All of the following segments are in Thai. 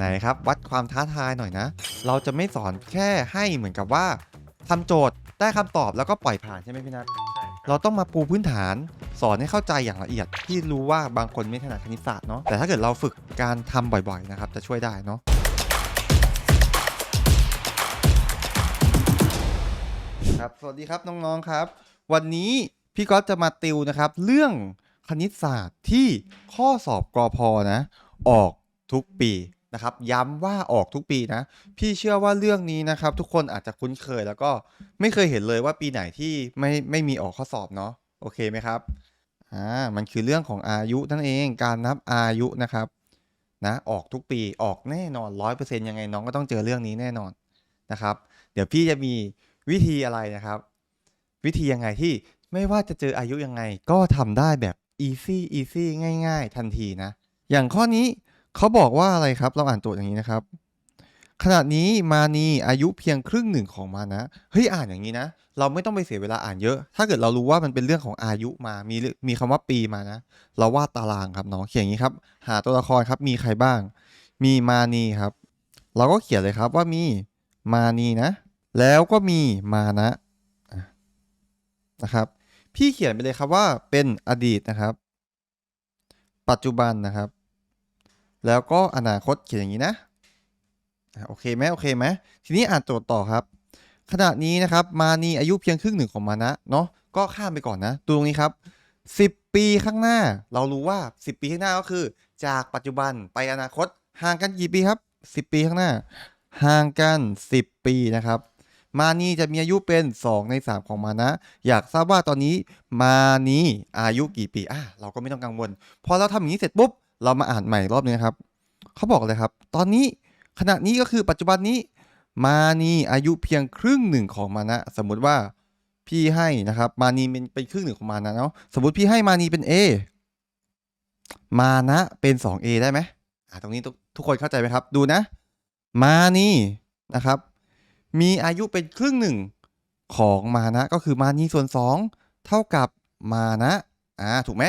ไหนครับ วัดความท้าทายหน่อยนะ เราจะไม่สอนแค่ให้เหมือนกับว่าทำโจทย์ได้คำตอบแล้วก็ปล่อยผ่านใช่ไหมพี่นัทใช่เราต้องมาปูพื้นฐาน สอนให้เข้าใจอย่างละเอียด ที่รู้ว่าบางคนไม่ถนัดคณิตศาสตร์เนาะแต่ถ้าเกิดเราฝึกการทำบ่อยๆนะครับจะช่วยได้เนาะครับสวัสดีครับน้องๆครับ วันนี้พี่ก๊อตจะมาติวนะครับ เรื่องคณิตศาสตร์ที่ข้อสอบกรพนะ ออกทุกปี นะครับย้ำว่าออกทุกปีนะ พี่เชื่อว่าเรื่องนี้นะครับ ทุกคนอาจจะคุ้นเคยแล้วก็ไม่เคยเห็นเลยว่าปีไหนที่ไม่ไม่มีออกข้อสอบเนาะโอเคไหมครับอ่ามันคือเรื่องของอายุนั่นเองการนับอายุนะครับนะออกทุกปีออกแน่นอนร้อยเปอร์เซ็นต์ยังไงน้องก็ต้องเจอเรื่องนี้แน่นอนนะครับ เดี๋ยวพี่จะมีวิธีอะไรนะครับ วิธียังไงที่ไม่ว่าจะเจออายุยังไงก็ทำได้แบบ easy easy ง่าย ๆ ทันทีนะ อย่างข้อนี้ เขาบอกว่าอะไรครับ เราอ่านโจทย์อย่างนี้นะครับ ขณะนี้มานีอายุเพียงครึ่งหนึ่งของมานะเฮ้ยอ่านอย่างนี้นะ เราไม่ต้องไปเสียเวลาอ่านเยอะ ถ้าเกิดเรารู้ว่ามันเป็นเรื่องของอายุมามีมีคำว่าปีมานะ เราวาดตารางครับน้องเขียนอย่างนี้ครับ หาตัวละครครับมีใครบ้าง มีมานีครับ เราก็เขียนเลยครับว่ามีมานีนะ แล้วก็มีมานะนะครับ พี่เขียนไปเลยครับว่าเป็นอดีตนะครับ ปัจจุบันนะครับ แล้วก็อนาคตเขียนอย่างนี้นะโอเคไหมโอเคไหมทีนี้อ่านโจทย์ต่อครับ ขณะนี้นะครับมานีอายุเพียงครึ่งหนึ่งของมานะเนาะก็ข้ามไปก่อนนะดูตรงนี้ครับ 10 ปีข้างหน้า เรารู้ว่า 10 ปีข้างหน้าก็คือ จากปัจจุบันไปอนาคตห่างกันกี่ปีครับ 10 ปีข้างหน้า ห่างกัน 10 ปีนะครับ มานีจะมีอายุเป็น 2 ใน 3 ของมานะ อยากทราบว่าตอนนี้มานีอายุกี่ปีอะเราก็ไม่ต้องกังวล พอเราทำอย่างนี้เสร็จปุ๊บ เรามาอ่านใหม่รอบนึงนะครับเขาบอกเลยครับ ตอนนี้ขณะนี้ก็คือปัจจุบันนี้ มานีอายุเพียงครึ่งหนึ่งของมานะ สมมุติว่าพี่ให้นะครับ มานีเป็นเป็นครึ่งหนึ่งของมานะเนาะสมมติพี่ให้มานีเป็น A มานะเป็น 2A ได้ไหมอ่าตรงนี้ทุกทุกคนเข้าใจไหมครับ ดูนะ มานีนะครับ มีอายุเป็นครึ่งหนึ่งของมานะก็คือมานีส่วน 2 เท่ากับมานะอ่าถูกไหม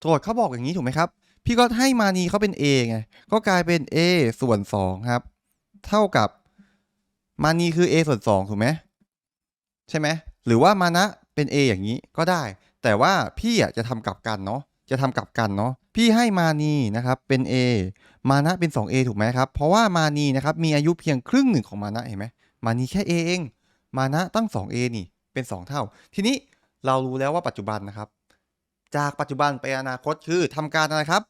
โจทย์เขาบอกอย่างนี้ถูกไหมครับ พี่ก็ให้มานีเขาเป็น A ไง ก็กลายเป็น A ส่วน 2 ครับ เท่ากับมานีคือ A ส่วน 2 ถูกไหมใช่ไหมหรือว่ามานะเป็น A อย่างนี้ก็ได้ แต่ว่าพี่อะจะทำกลับกันเนาะจะทำกลับกันเนาะพี่ให้มานีนะครับเป็น A มานะเป็น 2A ถูกไหมครับ เพราะว่ามานีนะครับมีอายุเพียงครึ่งหนึ่งของมานะเห็นไหมมานีแค่ A เอง มานะตั้ง 2A นี่เป็น 2 เท่า ทีนี้เรารู้แล้วว่าปัจจุบันนะครับ จากปัจจุบันไปอนาคตคือทำการอะไรครับ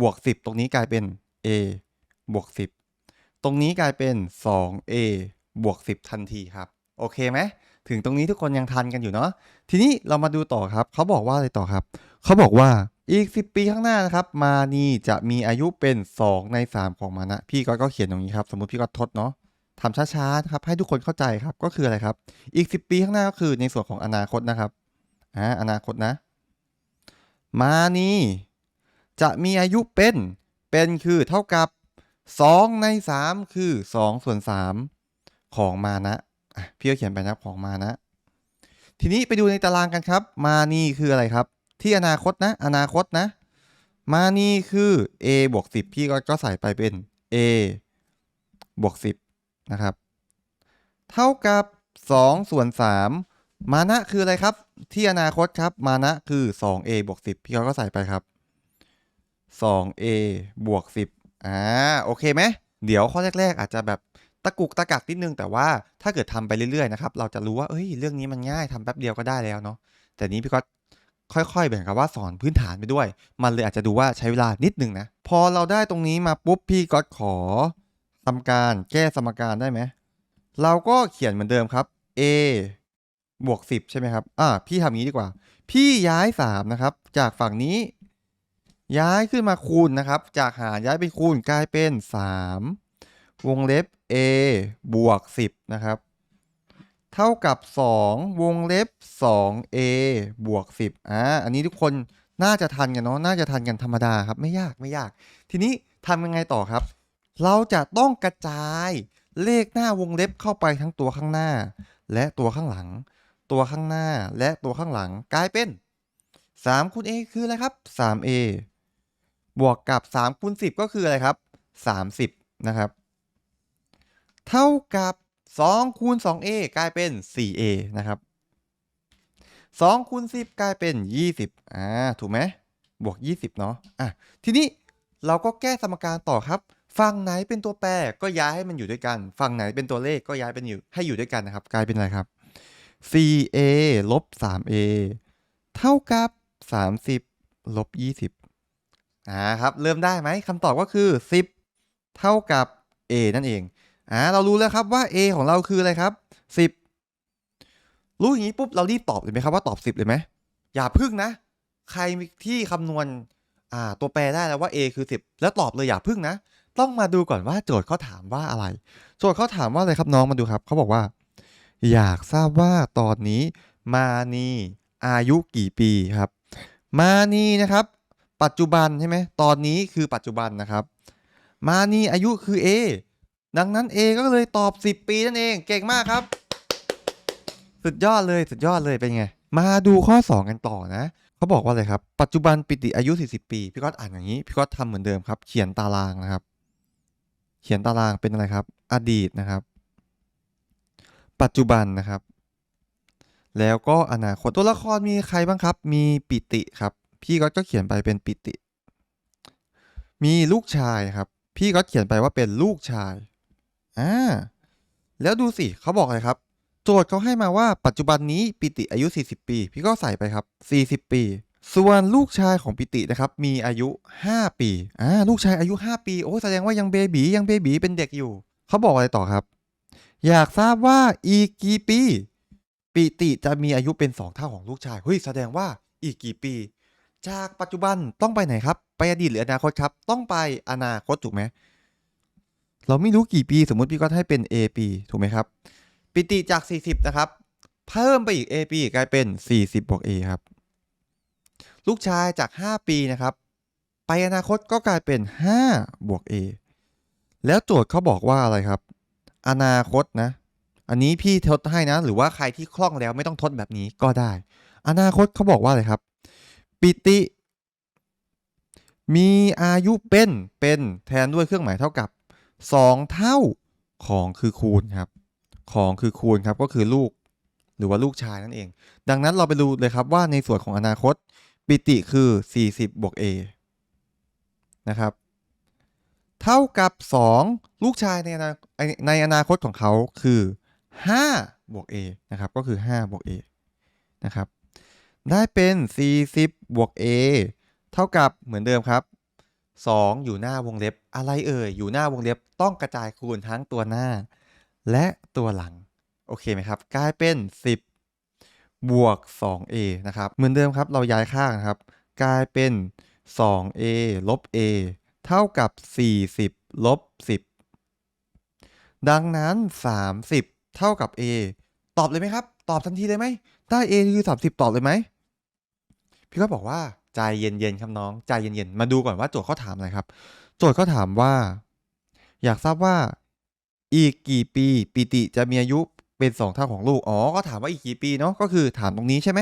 บวก 10 ตรงนี้กลายเป็น a บวก 10 ตรงนี้กลายเป็น 2a บวก 10 ทันทีครับ โอเคไหม ถึงตรงนี้ทุกคนยังทันกันอยู่เนาะ ทีนี้เรามาดูต่อครับ เขาบอกว่าอะไรต่อครับ เขาบอกว่าอีก 10 ปีข้างหน้านะครับ มานีจะมีอายุเป็น 2 ใน 3 ของมานะ พี่ก็ก็เขียนตรงนี้ครับ สมมติพี่ก็ทดเนาะทำช้าๆนะครับ ให้ทุกคนเข้าใจครับ ก็คืออะไรครับ อีก 10 ปีข้างหน้าก็คือในส่วนของอนาคตนะครับ อ่า อนาคตนะ มานีจะมีอายุเป็น เป็นคือเท่ากับ 2 ใน 3 คือ 2 ส่วน 3 ของมานะพี่ก็เขียนไปนะครับของมานะ ทีนี้ไปดูในตารางกันครับ มานีคืออะไรครับ ที่อนาคตนะ อนาคตนะ มานีคือ a บวก10 พี่ก็ก็ใส่ไปเป็น a บวก10นะครับ เท่ากับ 2 ส่วน 3 มานะคืออะไรครับ ที่อนาคตครับ มานะคือ 2a บวก10 พี่เขาก็ใส่ไปครับ 2a บวก10อ่าโอเคไหมเดี๋ยวข้อแรก ๆ อาจจะแบบตะกุกตะกักนิดนึง แต่ว่าถ้าเกิดทำไปเรื่อยๆนะครับเราจะรู้ว่าเอ้ยเรื่องนี้มันง่ายทำแป๊บเดียวก็ได้แล้วเนาะแต่นี้พี่ก็ค่อยๆแบ่งกับว่าสอนพื้นฐานไปด้วย มันเลยอาจจะดูว่าใช้เวลานิดนึงนะ พอเราได้ตรงนี้มาปุ๊บพี่ก็ขอทำการแก้สมการได้ไหมเราก็เขียนเหมือนเดิมครับ a บวก10 ใช่ไหมครับ อ่า พี่ทำงี้ดีกว่า พี่ย้าย 3 นะครับ จากฝั่งนี้ ย้ายขึ้นมาคูณนะครับ จากหารย้ายเป็นคูณกลายเป็น 3 วงเล็บ a บวก 10 นะครับ เท่ากับ 2 วงเล็บ 2a บวก 10 อ่า อันนี้ทุกคนน่าจะทันกันเนาะ น่าจะทันกันธรรมดาครับ ไม่ยาก ไม่ยาก ทีนี้ทำยังไงต่อครับ เราจะต้องกระจายเลขหน้าวงเล็บเข้าไปทั้งตัวข้างหน้า และตัวข้างหลัง ตัวข้างหน้าและตัวข้างหลังกลายเป็น 3คูณ a คืออะไรครับ 3a บวกกับ3คูณ10 ก็คืออะไรครับ 30 นะครับ เท่ากับ2คูณ 2a กลายเป็น 4a นะครับ2คูณ10 กลายเป็น 20อ่าถูกไหมบวก 20 เนาะอะทีนี้เราก็แก้สมการต่อครับ ฝั่งไหนเป็นตัวแปรก็ย้ายให้มันอยู่ด้วยกัน ฝั่งไหนเป็นตัวเลขก็ย้ายเป็นอยู่ให้อยู่ด้วยกันนะครับ กลายเป็นอะไรครับ 4a ลบ 3a เท่ากับ 30 ลบ 20อ่าครับ เริ่มได้ไหมคำตอบก็คือ 10 เท่ากับ a นั่นเองอ่าเรารู้แล้วครับว่า a ของเราคืออะไรครับ 10 รู้อย่างนี้ปุ๊บเรารีบตอบเลยไหมครับว่าตอบ 10เลยไหมอย่าพึ่งนะ ใครที่คำนวณอ่าตัวแปรได้แล้วว่า a คือ 10 แล้วตอบเลยอย่าพึ่งนะ ต้องมาดูก่อนว่าโจทย์เขาถามว่าอะไร โจทย์เขาถามว่าอะไรครับน้องมาดูครับเขาบอกว่า อยากทราบว่าตอนนี้มานีอายุกี่ปีครับ มานีนะครับ ปัจจุบันใช่ไหมตอนนี้คือปัจจุบันนะครับ มานีอายุคือ A ดังนั้น A ก็เลยตอบ 10 ปีนั่นเองเก่งมากครับ สุดยอดเลยสุดยอดเลยเป็นไง มาดูข้อ 2 กันต่อนะเขาบอกว่าอะไรครับ ปัจจุบันปิติอายุ 40 ปี พี่ก๊อตอ่านอย่างนี้ พี่ก๊อตทำเหมือนเดิมครับ เขียนตารางนะครับ เขียนตารางเป็นอะไรครับ อดีตนะครับ ปัจจุบันนะครับ แล้วก็อนาคตตัวละครมีใครบ้างครับ มีปิติครับ พี่ก๊อตก็เขียนไปเป็นปิติ มีลูกชายครับ พี่ก็เขียนไปว่าเป็นลูกชายอ่าแล้วดูสิเขาบอกอะไรครับโจทย์เขาให้มาว่าปัจจุบันนี้ปิติอายุ 40 ปี พี่ก็ใส่ไปครับ 40 ปี ส่วนลูกชายของปิตินะครับ มีอายุ 5 ปีอ่าลูกชายอายุ 5 ปี โอ้แสดงว่ายังเบบียังเบบีเป็นเด็กอยู่ เขาบอกอะไรต่อครับ อยากทราบว่าอีกกี่ปี ปิติจะมีอายุเป็น2เท่าของลูกชายเฮ้ยแสดงว่าอีกกี่ปี จากปัจจุบันต้องไปไหนครับ ไปอดีตหรืออนาคตครับ ต้องไปอนาคตถูกไหมเราไม่รู้กี่ปีสมมติพี่ก็ให้เป็น A ปีถูกไหมครับ ปิติจาก 40 นะครับ เพิ่มไปอีก A ปีกลายเป็น 40บวก A ครับ ลูกชายจาก 5 ปีนะครับ ไปอนาคตก็กลายเป็น 5 บวก A แล้วโจทย์เขาบอกว่าอะไรครับ อนาคตนะ อันนี้พี่ทดให้นะ หรือว่าใครที่คล่องแล้วไม่ต้องทดแบบนี้ก็ได้ อนาคตเขาบอกว่าอะไรครับ ปิติ มีอายุเป็นเป็นแทนด้วยเครื่องหมายเท่ากับ 2 เท่าของคือคูณครับ ของคือคูณครับก็คือลูก หรือว่าลูกชายนั่นเอง ดังนั้นเราไปดูเลยครับว่าในส่วนของอนาคต ปิติคือ 40บวก a นะครับ เท่ากับ 2 ลูกชายในอนาในอนาคตของเขาคือ5บวก a นะครับ ก็คือ5บวก a นะครับ ได้เป็น 40 บวก a เท่ากับเหมือนเดิมครับ 2 อยู่หน้าวงเล็บอะไรเอ่ย อยู่หน้าวงเล็บต้องกระจายคูณทั้งตัวหน้า และตัวหลัง โอเคไหมครับ กลายเป็น 10 บวก 2a นะครับ เหมือนเดิมครับ เราย้ายข้างครับ กลายเป็น 2a ลบ a เท่ากับ 40ลบ10 ดังนั้น 30 เท่ากับ a ตอบเลยไหมครับ ตอบทันทีเลยไหมได้ a คือ 30 ตอบเลยไหม พี่ก็บอกว่าใจเย็นๆครับน้องใจเย็นๆ มาดูก่อนว่าโจทย์เขาถามอะไรครับ โจทย์เขาถามว่า อยากทราบว่าอีกกี่ปีปิติจะมีอายุเป็น 2 เท่าของลูก อ๋อ ก็ถามว่าอีกกี่ปีเนาะ ก็คือถามตรงนี้ใช่ไหม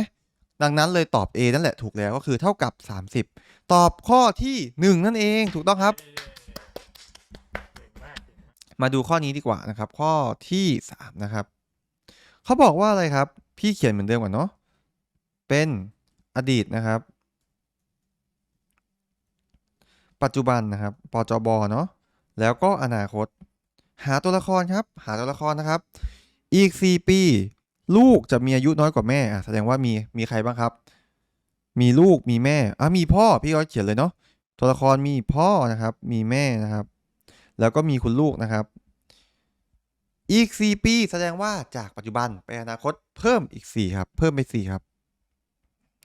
ดังนั้นเลยตอบ A นั่นแหละถูกแล้วก็คือเท่ากับ 30 ตอบข้อที่ 1 นั่นเองถูกต้องครับ มาดูข้อนี้ดีกว่านะครับ ข้อที่ 3 นะครับเขาบอกว่าอะไรครับ พี่เขียนเหมือนเดิมก่อนเนาะเป็นอดีตนะครับ ปัจจุบันนะครับปจบเนาะแล้วก็อนาคต หาตัวละครครับ หาตัวละครนะครับ อีก 4 ปี ลูกจะมีอายุน้อยกว่าแม่อะแสดงว่ามีมีใครบ้างครับ มีลูกมีแม่อะมีพ่อพี่ก็เขียนเลยเนาะตัวละครมีพ่อนะครับ มีแม่นะครับ แล้วก็มีคุณลูกนะครับ อีก 4 ปีแสดงว่าจากปัจจุบันไปอนาคตเพิ่มอีก 4 ครับ เพิ่มไป 4 ครับ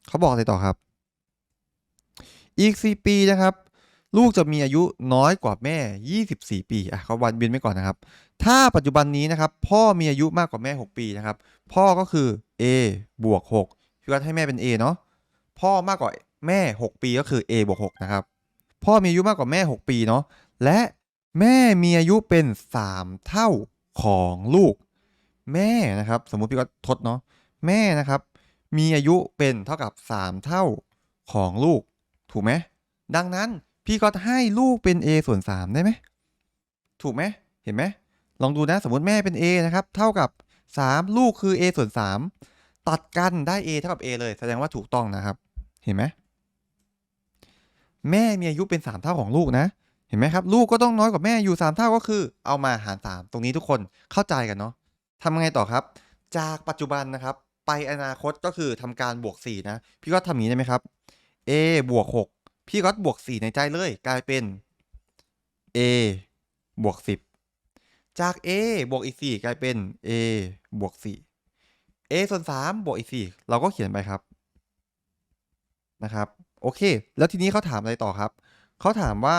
เขาบอกอะไรต่อครับ อีก 4 ปีนะครับ ลูกจะมีอายุน้อยกว่าแม่ 24 ปีอะเขาวันเบียนไว้ก่อนนะครับ ถ้าปัจจุบันนี้นะครับ พ่อมีอายุมากกว่าแม่ 6 ปีนะครับ พ่อก็คือ a บวก6พี่วัดให้แม่เป็น a เนาะ พ่อมากกว่าแม่ 6 ปีก็คือ a บวก6นะครับ พ่อมีอายุมากกว่าแม่ 6 ปีเนาะ และแม่มีอายุเป็น 3 เท่าของลูก แม่นะครับ สมมุติพี่ก็ทดเนาะ แม่นะครับ มีอายุเป็นเท่ากับ 3 เท่าของลูก ถูกไหม ดังนั้นพี่ก็ให้ลูกเป็น a ส่วน 3 ได้ไหม ถูกไหม เห็นไหม ลองดูนะ สมมติแม่เป็น a นะครับ เท่ากับ 3 ลูกคือ a ส่วน 3 ตัดกันได้ a เท่ากับ a เลย แสดงว่าถูกต้องนะครับ ห็นไหมแม่มีอายุเป็น3เท่าของลูกนะ เห็นไหมครับ ลูกก็ต้องน้อยกว่าแม่อยู่3เท่าก็คือ เอามาหาร 3 ตรงนี้ทุกคนเข้าใจกันเนาะทำยังไงต่อครับ จากปัจจุบันนะครับ ไปอนาคตก็คือทำการบวก 4 นะ พี่ก็ทำอย่างนี้ได้ไหมครับ a บวก6พี่ก็บวก 4 ในใจเลย กลายเป็น a บวก10 จาก a บวกอีก 4 กลายเป็น a บวก4 a ส่วน3บวกอีก 4 เราก็เขียนไปครับ นะครับ โอเค แล้วทีนี้เขาถามอะไรต่อครับ เขาถามว่า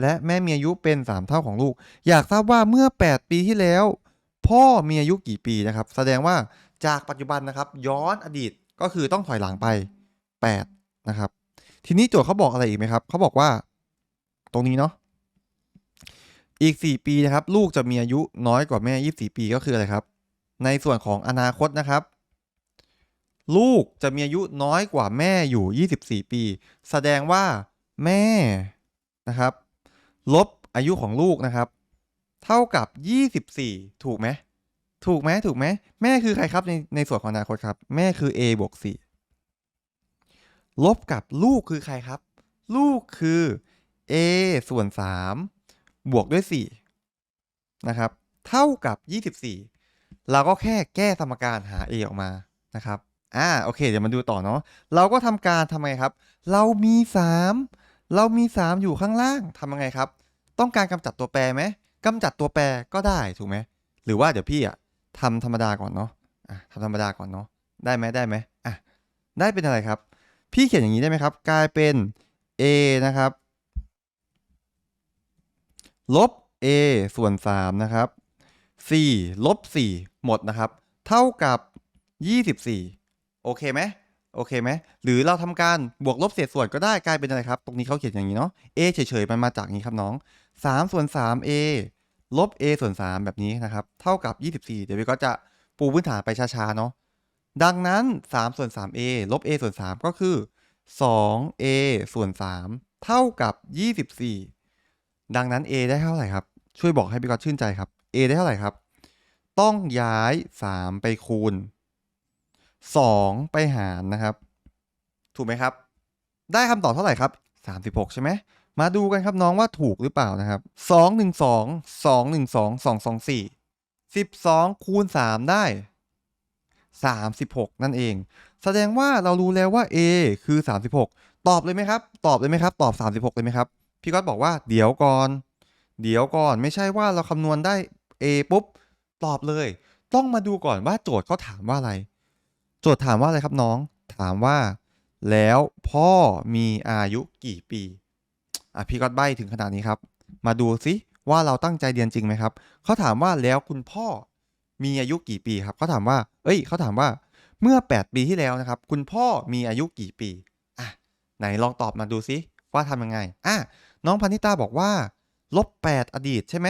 และแม่มีอายุเป็น 3 เท่าของลูก อยากทราบว่าเมื่อ 8 ปีที่แล้ว พ่อมีอายุกี่ปีนะครับ แสดงว่าจากปัจจุบันนะครับ ย้อนอดีตก็คือต้องถอยหลังไป 8 นะครับ ทีนี้โจทย์เขาบอกอะไรอีกไหมครับเขาบอกว่า ตรงนี้เนาะอีก 4 ปีนะครับ ลูกจะมีอายุน้อยกว่าแม่ 24 ปีก็คืออะไรครับ ในส่วนของอนาคตนะครับ ลูกจะมีอายุน้อยกว่าแม่อยู่ 24 ปี แสดงว่าแม่นะครับ ลบอายุของลูกนะครับ เท่ากับ 24 ถูกไหมถูกไหมถูกไหมแม่คือใครครับในในส่วนของอนาคตครับ แม่คือ a บวก4ลบกับลูกคือใครครับ ลูกคือ a ส่วน 3 บวกด้วย 4 นะครับ เท่ากับ 24 เราก็แค่แก้สมการหา a ออกมานะครับ อ่าโอเค เดี๋ยวมาดูต่อเนาะเราก็ทำการทำไงครับ เรามี 3 เรามี 3 อยู่ข้างล่างทำยังไงครับ ต้องการกำจัดตัวแปรไหมกำจัดตัวแปรก็ได้ถูกไหมหรือว่าเดี๋ยวพี่อะทำธรรมดาก่อนเนาะอะทำธรรมดาก่อนเนาะได้ไหมได้ไหมอะได้เป็นอะไรครับ พี่เขียนอย่างนี้ได้ไหมครับ กลายเป็น a นะครับลบ a ส่วน 3 นะครับ4ลบ4หมดนะครับ เท่ากับ 24 โอเคไหมโอเคไหมหรือเราทำการบวกลบเศษส่วนก็ได้กลายเป็นอะไรครับ ตรงนี้เขาเขียนอย่างนี้เนาะ a เฉยๆมันมาจากนี้ครับน้อง3ส่วน 3 a ลบ a ส่วน 3 แบบนี้นะครับ เท่ากับ 24 เดี๋ยวพี่ก็จะปูพื้นฐานไปช้าๆเนาะดังนั้น 3 ส่วน 3a ลบ a ส่วน 3 ก็คือ 2a ส่วน 3 เท่ากับ 24 ดังนั้น a ได้เท่าไหร่ครับ ช่วยบอกให้พี่ก๊อตชื่นใจครับ a ได้เท่าไหร่ครับ ต้องย้าย 3 ไปคูณ 2 ไปหารนะครับ ถูกไหมครับ ได้คำตอบเท่าไหร่ครับ 36 ใช่ไหมมาดูกันครับน้องว่าถูกหรือเปล่านะครับ 2 1 2 2 1 2 2 2 4 12 คูณ 3 ได้ 36 นั่นเอง แสดงว่าเรารู้แล้วว่า a คือ 36 ตอบเลยไหมครับ ตอบเลยไหมครับ ตอบ 36 เลยไหมครับ พี่ก๊อตบอกว่าเดี๋ยวก่อน เดี๋ยวก่อนไม่ใช่ว่าเราคำนวณได้ a ปุ๊บ ตอบเลย ต้องมาดูก่อนว่าโจทย์เขาถามว่าอะไร โจทย์ถามว่าอะไรครับน้อง ถามว่า แล้วพ่อมีอายุกี่ปี อะพี่ก๊อตใบถึงขนาดนี้ครับ มาดูซิว่าเราตั้งใจเรียนจริงไหมครับ เขาถามว่าแล้วคุณพ่อมีอายุกี่ปีครับ เขาถามว่า เอ้ย เขาถามว่า เมื่อ 8 ปีที่แล้วนะครับ คุณพ่อมีอายุกี่ปี อะ ไหนลองตอบมาดูซิว่าทำยังไง อะ น้องพันธิตาบอกว่า ลบ 8 อดีตใช่ไหม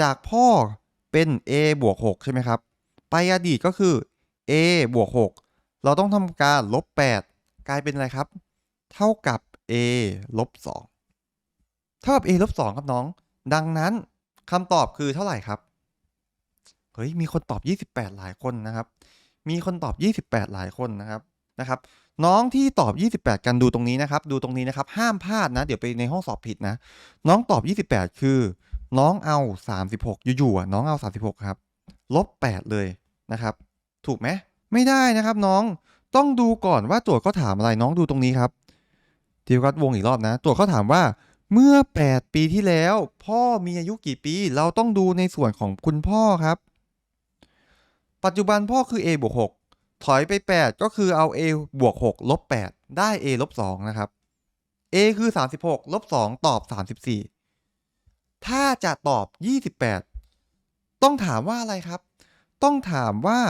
จากพ่อเป็น a บวก6ใช่ไหมครับ ไปอดีตก็คือ a บวก6 เราต้องทำการลบ 8 กลายเป็นอะไรครับ เท่ากับ a ลบ2เท่ากับ a ลบ2ครับน้อง ดังนั้นคำตอบคือเท่าไหร่ครับ เฮ้ย มีคนตอบ 28 หลายคนนะครับ มีคนตอบ 28 หลายคนนะครับนะครับ น้องที่ตอบ 28 กันดูตรงนี้นะครับ ดูตรงนี้นะครับ ห้ามพลาดนะ เดี๋ยวไปในห้องสอบผิดนะ น้องตอบ 28 คือ น้องเอา 36 อยู่ๆน้องเอา 36 ครับ ลบ 8 เลยนะครับ ถูกไหม ไม่ได้นะครับน้องต้องดูก่อนว่าโจทย์เขาถามอะไรน้องดูตรงนี้ครับทีวัดวงอีกรอบนะโจทย์เขาถามว่าเมื่อ 8 ปีที่แล้ว พ่อมีอายุกี่ปี เราต้องดูในส่วนของคุณพ่อครับ ปัจจุบันพ่อคือ a บวก6ถอยไป 8 ก็คือเอา a บวก6ลบ8ได้ a ลบ2นะครับ a คือ 36ลบ2ตอบ 34 ถ้าจะตอบ 28 ต้องถามว่าอะไรครับ ต้องถามว่า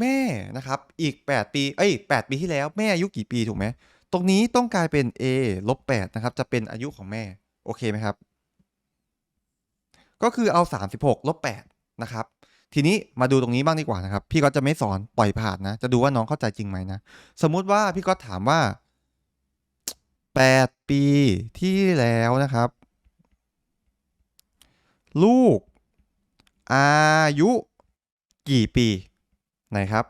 แม่นะครับอีก 8 ปีเอ้ย8ปีที่แล้วแม่อายุกี่ปีถูกไหมตรงนี้ต้องกลายเป็น a ลบ8นะครับจะเป็นอายุของแม่โอเคไหมครับ ก็คือเอา 36ลบ8นะครับทีนี้มาดูตรงนี้บ้างดีกว่านะครับ พี่ก็จะไม่สอนปล่อยผ่านนะ จะดูว่าน้องเข้าใจจริงไหมนะ สมมุติว่าพี่ก็ถามว่า 8 ปีที่แล้วนะครับ ลูก อายุกี่ปี ไหนครับ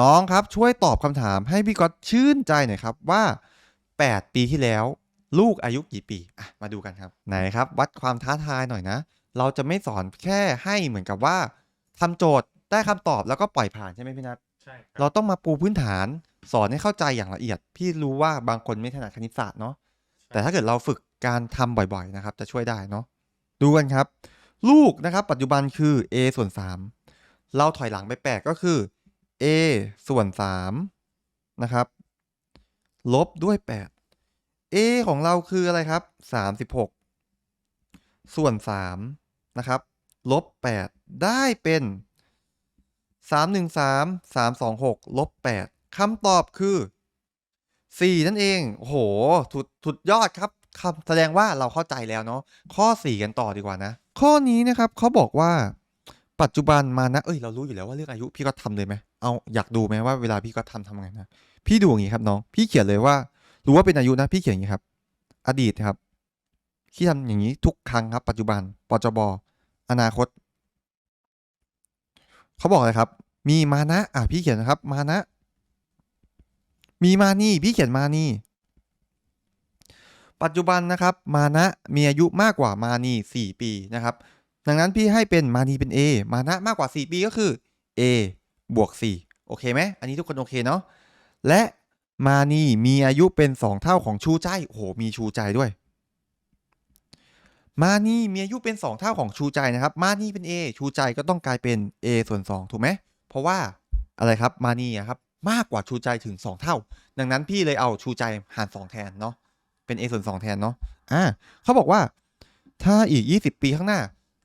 น้องครับช่วยตอบคำถามให้พี่ก๊อตชื่นใจหน่อยครับว่า 8 ปีที่แล้ว ลูกอายุกี่ปีอะมาดูกันครับ ไหนครับ วัดความท้าทายหน่อยนะ เราจะไม่สอนแค่ให้เหมือนกับว่าทำโจทย์ได้คำตอบแล้วก็ปล่อยผ่านใช่ไหมพี่นัทใช่คเรารับต้องมาปูพื้นฐานสอนให้เข้าใจอย่างละเอียด พี่รู้ว่าบางคนไม่ถนัดคณิตศาสตร์เนาะแต่ถ้าเกิดเราฝึกการทำบ่อยๆนะครับ จะช่วยได้เนาะดูกันครับ ลูกนะครับ ปัจจุบันคือ a ส่วน3 เราถอยหลังไปแปดก็คือ a ส่วน3นะครับ ลบด้วย 8 a ของเราคืออะไรครับ 36 ส่วน3นะครับ ลบ 8 ได้เป็น 313 326 ลบ 8คำตอบคือ 4 นั่นเอง โอ้โหสุดสุดยอดครับคำแสดงว่าเราเข้าใจแล้วเนาะข้อ 4 กันต่อดีกว่านะ ข้อนี้นะครับเขาบอกว่า ปัจจุบันมานะเอ้ยเรารู้อยู่แล้วว่าเรื่องอายุพี่ก็ทำเลยไหมเอาอยากดูไหมว่าเวลาพี่ก็ทำทำไงนะพี่ดูอย่างนี้ครับน้องพี่เขียนเลยว่ารู้ว่าเป็นอายุนะพี่เขียนอย่างนี้ครับ อดีตครับพี่ทำอย่างนี้ทุกครั้งครับ ปัจจุบันปจบอนาคตเขาบอกเลยครับ มีมานะอะพี่เขียนนะครับ มานะ มีมานี่ พี่เขียนมานี่ ปัจจุบันนะครับ มานะมีอายุมากกว่ามานี4ปีนะครับ ดังนั้นพี่ให้เป็นมานีเป็น A มานะมากกว่า4ปีก็คือ A บวก4โอเคไหมอันนี้ทุกคนโอเคเนาะและมานีมีอายุเป็น 2 เท่าของชูใจโอ้โหมีชูใจด้วย มานีมีอายุเป็น 2 เท่าของชูใจนะครับ มานีเป็น A ชูใจก็ต้องกลายเป็น A ส่วน 2 ถูกไหมเพราะว่าอะไรครับมานีครับมากกว่าชูใจถึง 2 เท่า ดังนั้นพี่เลยเอาชูใจหาร 2 แทนเนาะเป็น a ส่วน 2 แทนเนาะอ่าเขาบอกว่าถ้าอีก 20 ปีข้างหน้า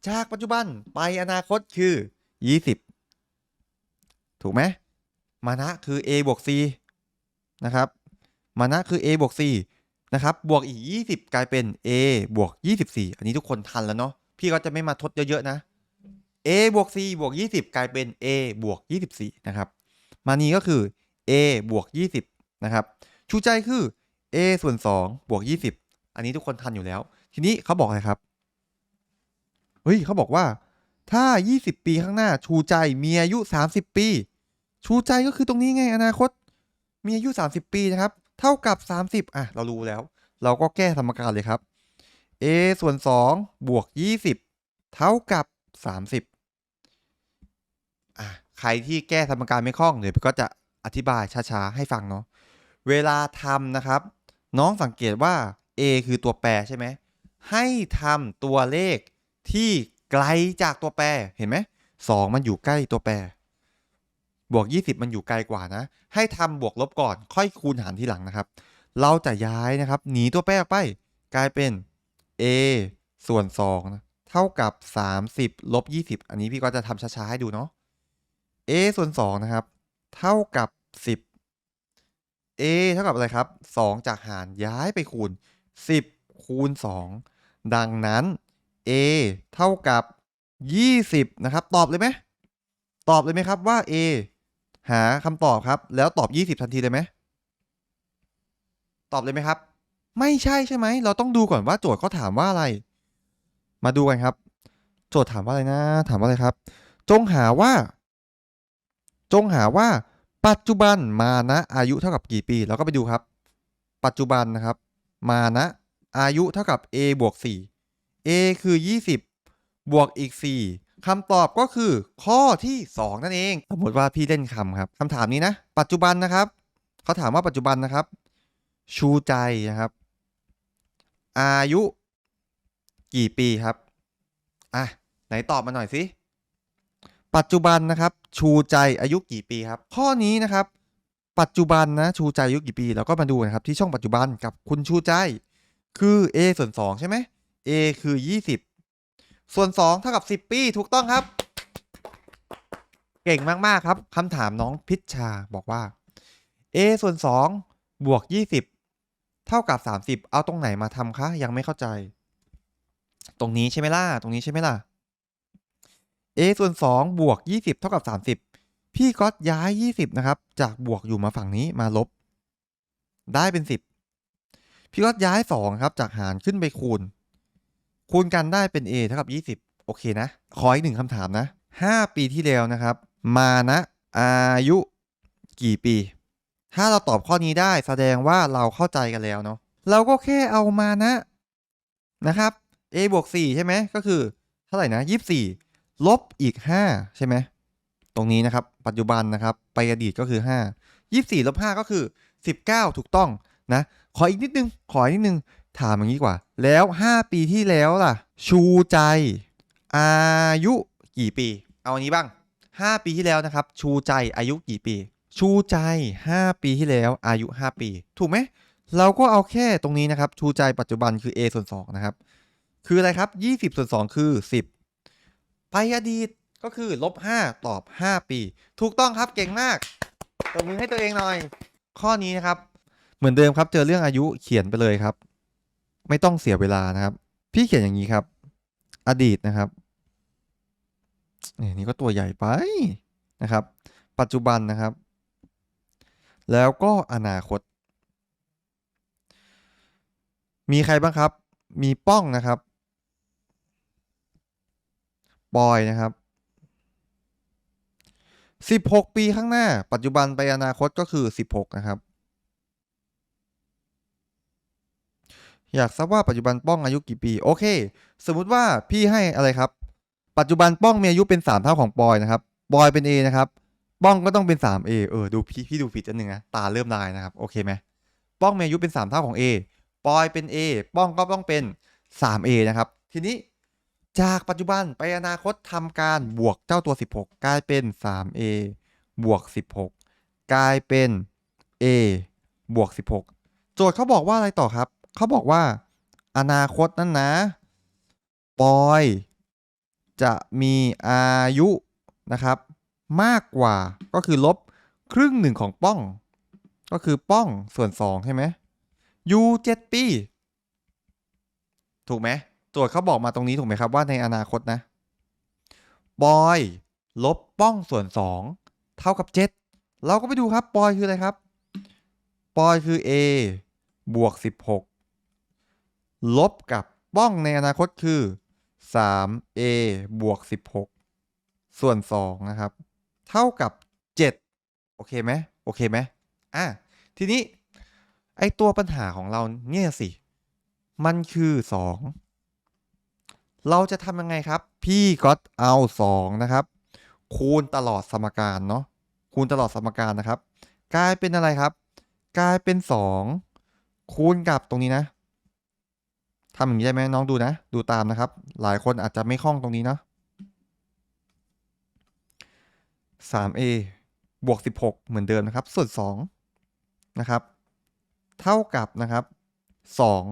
จากปัจจุบันไปอนาคตคือ 20 ถูกไหมมานะคือ a บวก c นะครับมานะคือ a บวก c นะครับ บวกอีก 20 กลายเป็น a บวก 24 อันนี้ทุกคนทันแล้วเนาะ พี่ก็จะไม่มาทดเยอะ ๆ นะ a บวก c บวก 20 กลายเป็น a บวก 24 นะครับ มานี้ก็คือ a บวก 20 นะครับ ชูใจคือ a ส่วน 2 บวก 20 อันนี้ทุกคนทันอยู่แล้ว ทีนี้เขาบอกอะไรครับ เฮ้ยเขาบอกว่า ถ้า 20 ปีข้างหน้า ชูใจมีอายุ 30 ปี ชูใจก็คือตรงนี้ไงอนาคต มีอายุ 30 ปีนะครับ เท่ากับ 30 อะ เรารู้แล้ว เราก็แก้สมการเลยครับ a ส่วน 2 บวก 20 เท่ากับ 30 อะ ใครที่แก้สมการไม่คล่องเดี๋ยวก็จะอธิบายช้าๆ ให้ฟังเนาะ เวลาทำนะครับ น้องสังเกตว่า a คือตัวแปรใช่ไหม ให้ทำตัวเลข ที่ไกลจากตัวแปรเห็นไหมสองมันอยู่ใกล้ตัวแปร บวก 20 มันอยู่ไกลกว่านะ ให้ทำบวกลบก่อนค่อยคูณหารทีหลังนะครับ เราจะย้ายนะครับ หนีตัวแปรออกไป กลายเป็น a ส่วน2นะเท่ากับ 30ลบ20 อันนี้พี่ก็จะทำช้าๆให้ดูเนาะ a ส่วน2นะครับ เท่ากับ 10 a เท่ากับอะไรครับ 2 จากหารย้ายไปคูณ 10 คูณ 2 ดังนั้น a เท่ากับ 20 นะครับ ตอบเลยไหมตอบเลยไหมครับว่า a หาคำตอบครับ แล้วตอบ 20 ทันทีเลยไหมตอบเลยไหมครับ ไม่ใช่ใช่ไหม เราต้องดูก่อนว่าโจทย์เขาถามว่าอะไร มาดูกันครับ โจทย์ถามว่าอะไรนะ ถามว่าอะไรครับ จงหาว่า จงหาว่า ปัจจุบันมานะอายุเท่ากับกี่ปีเราก็ไปดูครับ ปัจจุบันนะครับ มานะอายุเท่ากับ a บวก4 a คือ 20 บวกอีก 4คำตอบก็คือข้อที่ 2 นั่นเอง สมมติว่าพี่เล่นคำครับคำถามนี้นะ ปัจจุบันนะครับ เขาถามว่าปัจจุบันนะครับ ชูใจนะครับ อายุ กี่ปีครับ อะ ไหนตอบมาหน่อยสิ ปัจจุบันนะครับ ชูใจอายุกี่ปีครับ ข้อนี้นะครับปัจจุบันนะชูใจอายุกี่ปีเราก็มาดูนะครับที่ช่องปัจจุบันกับคุณชูใจ คือ a ส่วน2ใช่ไหม a คือ 20 ส่วน 2 เท่ากับ 10 ปี ถูกต้องครับ เก่งมาก ๆ ครับคำถามน้องพิชชาบอกว่า a ส่วน 2 บวก 20 เท่ากับ 30 เอาตรงไหนมาทำคะ ยังไม่เข้าใจ ตรงนี้ใช่ไหมล่ะ ตรงนี้ใช่ไหมล่ะ a ส่วน 2 บวก 20 เท่ากับ 30 พี่ก็ย้าย 20 นะครับ จากบวกอยู่มาฝั่งนี้มาลบ ได้เป็น 10 พี่ก็ย้าย 2 ครับ จากหารขึ้นไปคูณ คูณกันได้เป็น a เท่ากับ 20 โอเคนะ ขออีกหนึ่งคำถามนะ 5 ปีที่แล้วนะครับ มานะอายุกี่ปี ถ้าเราตอบข้อนี้ได้แสดงว่าเราเข้าใจกันแล้วเนาะ เราก็แค่เอามานะนะครับ a บวก4ใช่ไหม ก็คือเท่าไหร่นะ 24 ลบอีก 5 ใช่ไหม ตรงนี้นะครับ ปัจจุบันนะครับ ไปอดีตก็คือ 5 24ลบ5ก็คือ 19 ถูกต้องนะ ขออีกนิดนึง ขออีกนิดนึง ถามอย่างนี้กว่า แล้ว 5 ปีที่แล้วล่ะ ชูใจ อายุกี่ปี เอาอันนี้บ้าง 5 ปีที่แล้วนะครับ ชูใจอายุกี่ปี ชูใจ 5 ปีที่แล้ว อายุ 5 ปี ถูกไหมเราก็เอาแค่ตรงนี้นะครับ ชูใจปัจจุบันคือ a ส่วน2นะครับ คืออะไรครับ 20ส่วน2คือ 10 ไปอดีตก็คือลบ5ตอบ 5 ปี ถูกต้องครับเก่งมากตบมือให้ตัวเองหน่อย ข้อนี้นะครับ เหมือนเดิมครับ เจอเรื่องอายุเขียนไปเลยครับ ไม่ต้องเสียเวลานะครับ พี่เขียนอย่างนี้ครับ อดีตนะครับนี่นี่ก็ตัวใหญ่ไปนะครับ ปัจจุบันนะครับ แล้วก็อนาคต มีใครบ้างครับ มีป้องนะครับปอยนะครับ 16 ปีข้างหน้า ปัจจุบันไปอนาคตก็คือ 16 นะครับ อยากทราบว่าปัจจุบันป้องอายุกี่ปี โอเค สมมุติว่าพี่ให้อะไรครับ ปัจจุบันป้องมีอายุเป็น 3 เท่าของปอยนะครับปอยเป็น A นะครับ ป้องก็ต้องเป็น 3A เออ ดูพี่พี่ดูผิดอันหนึ่งนะ ตาเริ่มลายนะครับ โอเคไหมป้องมีอายุเป็น 3 เท่าของ A ปอยเป็น A ป้องก็ต้องเป็น 3A นะครับ ทีนี้จากปัจจุบันไปอนาคตทำการบวกเจ้าตัว 16 กลายเป็น 3A บวก 16 กลายเป็น A บวก 16 โจทย์เขาบอกว่าอะไรต่อครับ เขาบอกว่า อนาคตนั้นนะปอยจะมีอายุนะครับ มากกว่าก็คือลบครึ่งหนึ่งของป้อง ก็คือป้องส่วน2ใช่ไหมยู7ปี ถูกไหมโจทย์เขาบอกมาตรงนี้ถูกไหมครับว่าในอนาคตนะปอยลบป้องส่วน 2 เท่ากับ 7 เราก็ไปดูครับ ปอยคืออะไรครับ ปอยคือ a บวก 16 ลบกับป้องในอนาคตคือ 3a บวก 16 ส่วน 2 นะครับ เท่ากับ 7 โอเคไหมโอเคไหมอะ ทีนี้ ไอตัวปัญหาของเราเนี่ยสิ มันคือ 2 เราจะทำยังไงครับ พี่ก็เอา 2 นะครับ คูณตลอดสมการเนาะคูณตลอดสมการนะครับ กลายเป็นอะไรครับ กลายเป็น 2 คูณกับตรงนี้นะ ทำอย่างนี้ได้ไหมน้องดูนะ ดูตามนะครับ หลายคนอาจจะไม่คล่องตรงนี้เนาะ 3a บวก 16 เหมือนเดิมนะครับ ส่วน 2 นะครับ เท่ากับนะครับ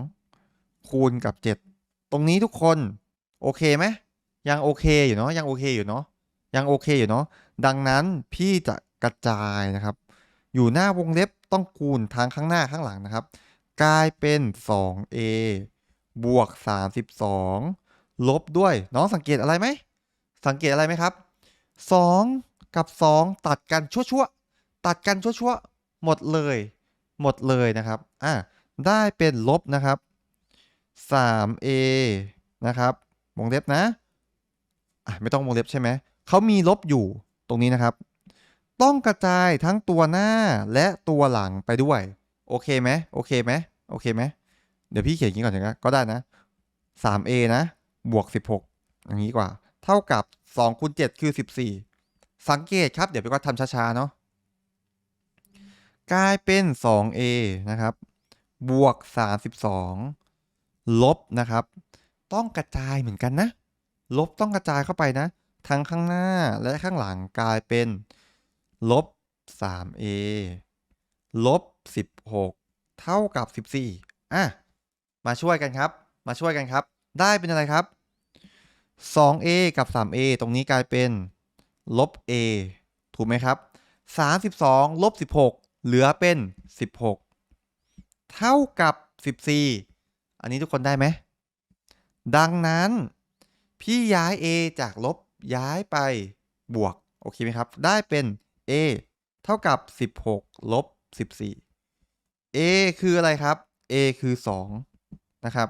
2 คูณกับ 7 ตรงนี้ทุกคน โอเคไหมยังโอเคอยู่เนาะยังโอเคอยู่เนาะยังโอเคอยู่เนาะดังนั้นพี่จะกระจายนะครับ อยู่หน้าวงเล็บต้องคูณทางข้างหน้าข้างหลังนะครับ กลายเป็น 2a บวก 32 ลบด้วย น้องสังเกตอะไรไหม สังเกตอะไรไหมครับ 2 กับ 2 ตัดกันชั่วๆ ตัดกันชั่วๆ หมดเลย หมดเลยนะครับ อะได้เป็นลบนะครับ 3a นะครับวงเล็บนะอะไม่ต้องวงเล็บใช่ไหม เขามีลบอยู่ตรงนี้นะครับ ต้องกระจายทั้งตัวหน้าและตัวหลังไปด้วย โอเคไหมโอเคไหมโอเคไหม เดี๋ยวพี่เขียนอย่างนี้ก่อนนะก็ได้นะ 3a นะ บวก 16 อย่างนี้กว่า เท่ากับ2คูณ7คือ 14 สังเกตครับ เดี๋ยวพี่ก็ทำช้าๆ เนาะกลายเป็น 2a นะครับ บวก 32 ลบนะครับ ต้องกระจายเหมือนกันนะ ลบต้องกระจายเข้าไปนะ ทั้งข้างหน้าและข้างหลังกลายเป็น ลบ 3a ลบ 16 เท่ากับ 14อะ มาช่วยกันครับ มาช่วยกันครับ ได้เป็นอะไรครับ 2a กับ 3a ตรงนี้กลายเป็นลบ a ถูกไหมครับ 32ลบ16 เหลือเป็น 16 เท่ากับ 14 อันนี้ทุกคนได้ไหม ดังนั้น พี่ย้าย a จากลบย้ายไปบวก โอเคไหมครับ ได้เป็น a เท่ากับ 16ลบ14 a คืออะไรครับ a คือ 2 นะครับ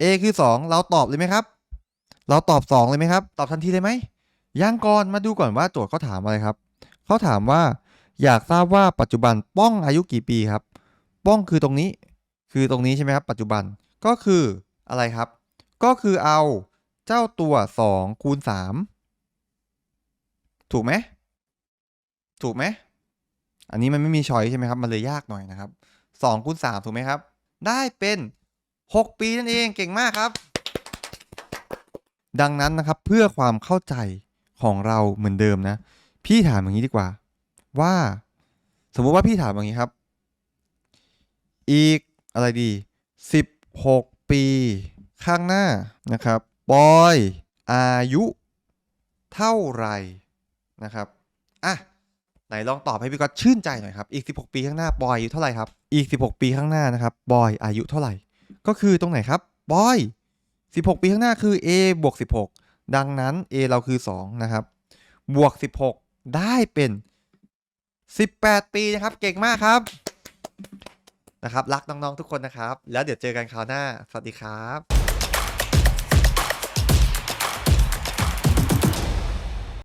a คือ 2 เราตอบเลยไหมครับ เราตอบ 2 เลยไหมครับ ตอบทันทีเลยไหมยังก่อนมาดูก่อนว่าโจทย์เขาถามอะไรครับ เขาถามว่าอยากทราบว่าปัจจุบันป้องอายุกี่ปีครับ ป้องคือตรงนี้ คือตรงนี้ใช่ไหมครับ ปัจจุบันก็คืออะไรครับ ก็คือเอาเจ้าตัว 2 คูณ 3 ถูกไหมถูกไหมอันนี้มันไม่มีช้อยใช่ไหมครับ มันเลยยากหน่อยนะครับ2คูณ3ถูกไหมครับ ได้เป็น 6 ปีนั่นเองเก่งมากครับ ดังนั้นนะครับเพื่อความเข้าใจของเราเหมือนเดิมนะ พี่ถามอย่างนี้ดีกว่า ว่า สมมุติว่าพี่ถามอย่างนี้ครับ อีกอะไรดี 16 ปีข้างหน้านะครับปอยอายุเท่าไหร่นะครับอะไหนลองตอบให้พี่ก๊อตชื่นใจหน่อยครับ อีก 16 ปีข้างหน้าปอยอายุเท่าไหร่ครับ อีก 16 ปีข้างหน้านะครับ บอยอายุเท่าไหร่ ก็คือตรงไหนครับบอย16 ปีข้างหน้าคือ a บวก16 ดังนั้น a เราคือ 2 นะครับ บวก 16 ได้เป็น 18 ปีนะครับ เก่งมากครับนะครับ รักน้อง ๆ ทุกคนนะครับ แล้วเดี๋ยวเจอกันคราวหน้า สวัสดีครับ